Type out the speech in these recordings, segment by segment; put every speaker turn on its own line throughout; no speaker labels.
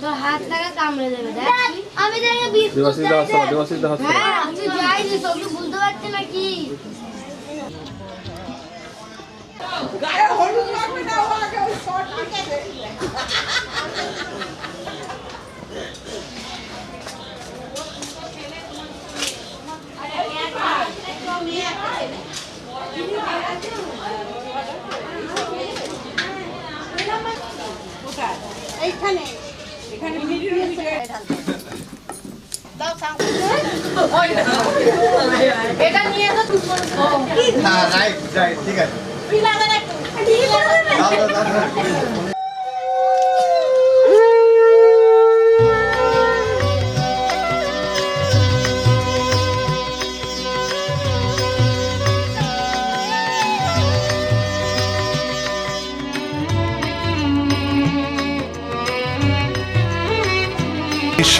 তো হাত লাগা কামড়ে দেবে দেখ। আমি বিস্কুট হ্যাঁ আমি বুঝতে পারছি না কি
হ্যাঁ রাইট রাইট ঠিক আছে। দাও,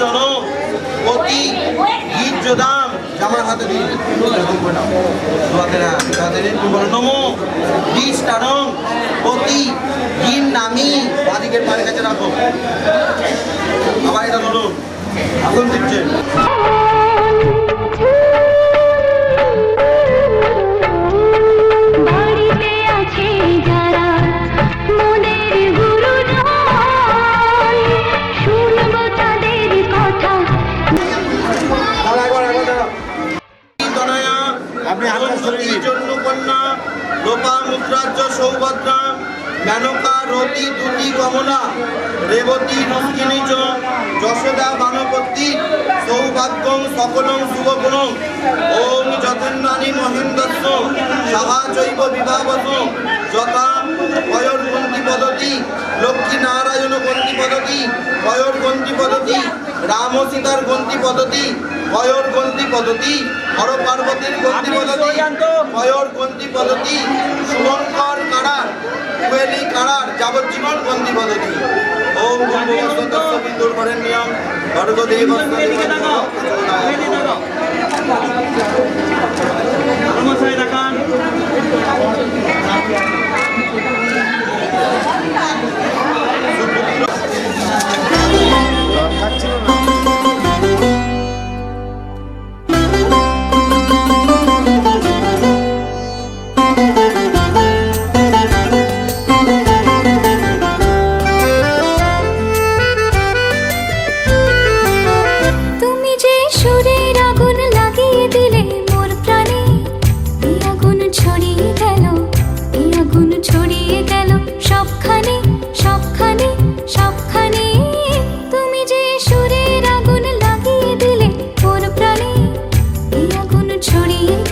টন অতি গীর্যদাম জামার হাতে দিন। নমো। টানং অতি গীর নামি। বাদিকের পায়ের কাছে রাখো। আবার এটা ধরুন আসন দিচ্ছে আপনি জন্য কন্যা, লোপা মুদ্রাজ্য রতি দুটি কমলা, রেবতী নস্কিনী যশোদা বানপত্তি সৌভাগ্যং সকলং শুভগুণং। ওম যতন্নানি মহেন্দ্রস্য সাহা চৈব বিভাবস যথা পয়র গন্তি পদতি, লক্ষ্মী নারায়ণ গন্তি পদতি পয়র গন্তি পদতি রাম সীতার গন্তি পদতি হর পার্বতীর গন্তি পদতি পয়র গন্তি পদতি শুভঙ্কর কারার কুয়েলি কারার যাবজ্জীবন গন্তি পদতি ওম ভূর্ভুবস্বতস্য বিন্দুর বরেণ্যম ভর্গদেবস্য
ও
处理。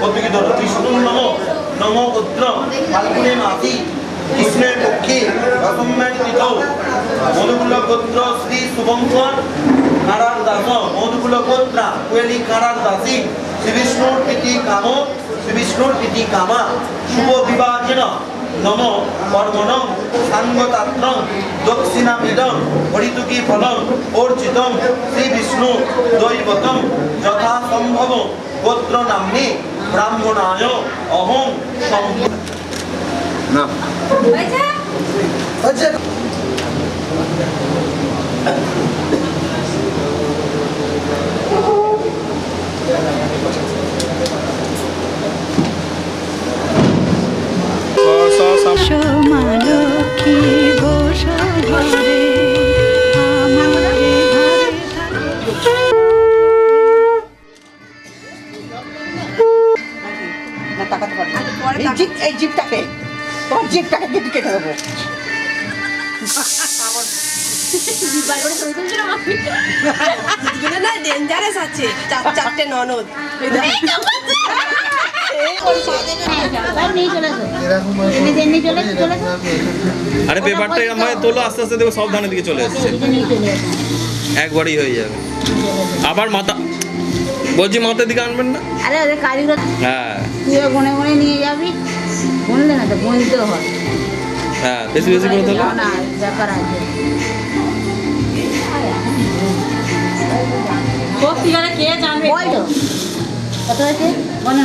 নম ধরো বিষ্ণু নম নম পুত্র ফাল্গুনে মাতি কৃষ্ণের পক্ষে রসমম্যান তিথ মধুকুল গোত্র শ্রী শুভঙ্কর কারার দাস মধুকুল গোত্রা কুয়েলি কারার দাসী শ্রী বিষ্ণুর প্রীতি কাম শ্রী বিষ্ণুর প্রীতি কামা। শুভ বিবাহেন নম কর্মণং সাঙ্গতাত্রং দক্ষিণামিদং হরিতুকি ফলং অর্জিতং শ্রী বিষ্ণু দৈবতম যথা সম্ভব গোত্র নাম্নি ব্রাহ্মণায় অহং সম্ভ না। হচ্ছে
সোমা লক্ষ্মী বসো ঘরে আমার ঘরে
না তাকাতে পারব না। এই জিপটাকে তোমার জিপটাকে কেটে কেটে দেবো
না ডেঞ্জারাস আছে চার চারটে ননদ
নিয়ে চলে আসো এনে নিয়ে চলে চলে আসো
আরে পেপারটা এরকম ভাবে তোলো আস্তে আস্তে দেখো সব ধানের দিকে চলে এসছে। একবারই হয়ে যাবে। আবার মাথা বলছি মাথার দিকে আনবেন না?
আরে ওদের কারিগর
হ্যাঁ।
তুই গুনে গুনে নিয়ে যাবি গুনলে না তো গুনতেও হয়
হ্যাঁ বেশি বেশি করে তোলো।
না ব্যাপার আছে
কে জানবে?
বল তো। কত হয়েছে বলো না।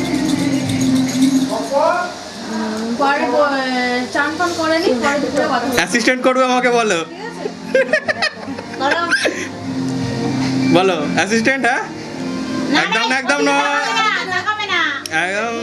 পরে চান ফান করে নি পরে দুপুরে কথা
অ্যাসিস্ট্যান্ট করবে আমাকে বলো। বলো। অ্যাসিস্ট্যান্ট হ্যাঁ? একদম একদম নয়। একদম।